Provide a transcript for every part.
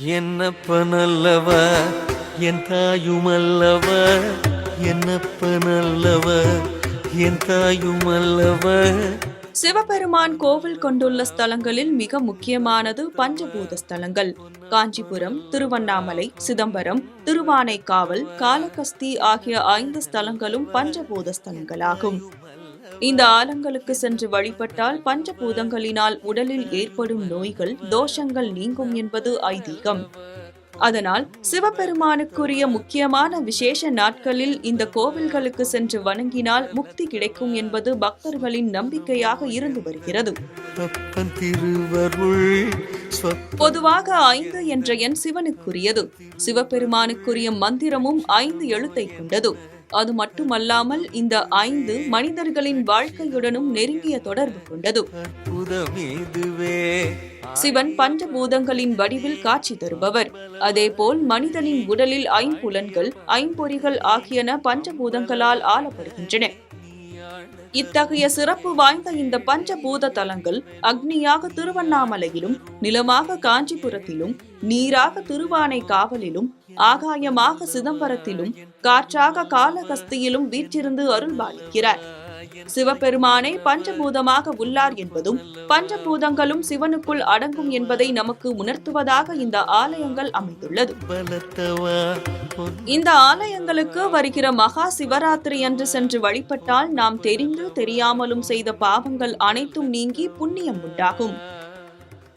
என்னப்பனல்லவ? என் தாயுமல்லவ? என்னப்பனல்லவ? என் தாயுமல்லவ? சிவபெருமான் கோவில் கொண்டுள்ள ஸ்தலங்களில் மிக முக்கியமானது பஞ்சபூத ஸ்தலங்கள். காஞ்சிபுரம் திருவண்ணாமலை சிதம்பரம் திருவானைக்காவல் காளகஸ்தி ஆகிய ஐந்து ஸ்தலங்களும் பஞ்சபூத ஸ்தலங்களாகும். இந்த ஆலங்களுக்கு சென்று வழிபட்டால் பஞ்சபூதங்களினால் உடலில் ஏற்படும் நோய்கள் தோஷங்கள் நீங்கும் என்பது ஐதீகம். அதனால் சிவபெருமானுக்குரிய முக்கியமான விசேஷ நாட்களில் இந்த கோவில்களுக்கு சென்று வணங்கினால் முக்தி கிடைக்கும் என்பது பக்தர்களின் நம்பிக்கையாக இருந்து வருகிறது. பொதுவாக ஐந்து என்ற எண் சிவனுக்குரியது. சிவபெருமானுக்குரிய மந்திரமும் ஐந்து எழுத்தை கொண்டது. அது மட்டுமல்லாமல் இந்த ஐந்து மனிதர்களின் வாழ்க்கையுடனும் நெருங்கிய தொடர்பு கொண்டது. சிவன் பஞ்சபூதங்களின் வடிவில் காட்சி தருபவர். அதேபோல் மனிதனின் உடலில் ஐம்புலன்கள் ஐம்பொறிகள் ஆகியன பஞ்சபூதங்களால் ஆளப்படுகின்றன. இத்தகைய சிறப்பு வாய்ந்த இந்த பஞ்சபூத தலங்கள் அக்னியாக திருவண்ணாமலையிலும் நிலமாக காஞ்சிபுரத்திலும் நீராக திருவானை காவலிலும் ஆகாயமாக சிதம்பரத்திலும் காற்றாக காளகஸ்தியிலும் வீற்றிருந்து அருள்பாலிக்கிறார். சிவபெருமானை பஞ்சபூதமாக உள்ளார் என்பதும் பஞ்சபூதங்களும் சிவனுக்குள் அடங்கும் என்பதை நமக்கு உணர்த்துவதாக இந்த ஆலயங்கள் அமைந்துள்ளது. இந்த ஆலயங்களுக்கு வருகிற மகா சிவராத்திரி அன்று சென்று வழிபட்டால் நாம் தெரிந்து தெரியாமலும் செய்த பாவங்கள் அனைத்தும் நீங்கி புண்ணியம் உண்டாகும்.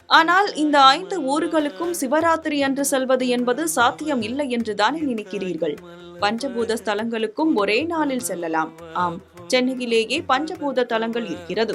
ஆனால் இந்த ஐந்து ஊர்களுக்கும் சிவராத்திரி அன்று செல்வது என்பது சாத்தியம் இல்லை என்றுதானே நினைக்கிறீர்கள். பஞ்சபூத ஸ்தலங்களுக்கும் ஒரே நாளில் செல்லலாம். ஆம் சென்னையிலேயே பஞ்சபூத தலங்கள் இருக்கிறது.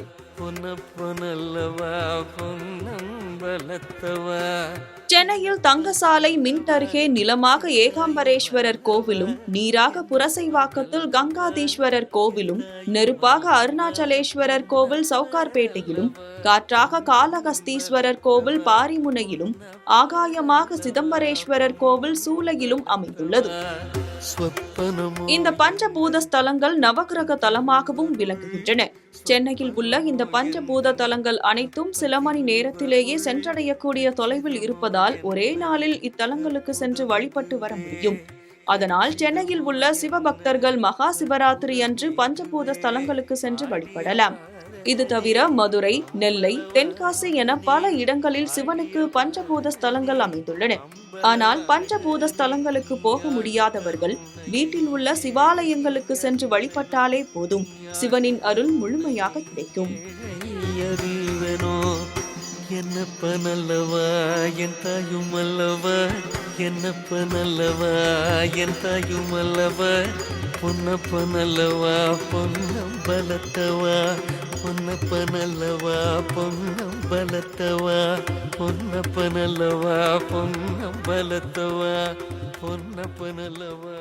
சென்னையில் தங்கசாலை மின்டருகே நிலமாக ஏகாம்பரேஸ்வரர் கோவிலும் நீராக புரசைவாக்கத்தில் கங்காதீஸ்வரர் கோவிலும் நெருப்பாக அருணாச்சலேஸ்வரர் கோவில் சவுகார்பேட்டையிலும் காற்றாக காலகஸ்தீஸ்வரர் கோவில் பாரிமுனையிலும் ஆகாயமாக சிதம்பரேஸ்வரர் கோவில் சூளையிலும் அமைந்துள்ளது. இந்த பஞ்சபூத ஸ்தலங்கள் நவக்கிரக தலமாகவும் விளங்குகின்றன. சென்னையில் உள்ள இந்த பஞ்சபூத தலங்கள் அனைத்தும் சில மணி நேரத்திலேயே சென்றடையக்கூடிய தொலைவில் இருப்பதால் ஒரே நாளில் இத்தலங்களுக்கு சென்று வழிபட்டு வர முடியும். அதனால் சென்னையில் உள்ள சிவபக்தர்கள் மகா சிவராத்திரி அன்று பஞ்சபூத ஸ்தலங்களுக்கு சென்று வழிபடலாம். இது தவிர மதுரை நெல்லை தென்காசி என பல இடங்களில் சிவனுக்கு பஞ்சபூத ஸ்தலங்கள் அமைந்துள்ளன. ஆனால் பஞ்சபூத ஸ்தலங்களுக்கு போக முடியாதவர்கள் வீட்டில் உள்ள சிவாலயங்களுக்கு சென்று வழிபட்டாலே போதும். சிவனின் அருள் முழுமையாக கிடைக்கும். என்னப்ப நல்லவா என் தாயுமல்லவா என்னப்பனல்லவா என் தாயுமல்லவா பொன்னப்பனல்லவா பொன்னம்பலத்தவா பொன்னப்பனல்லவா பொன்னம்பலத்தவா பொன்னப்பனல்லவா பொன்னம்பலத்தவா பொன்னப்பனல்லவா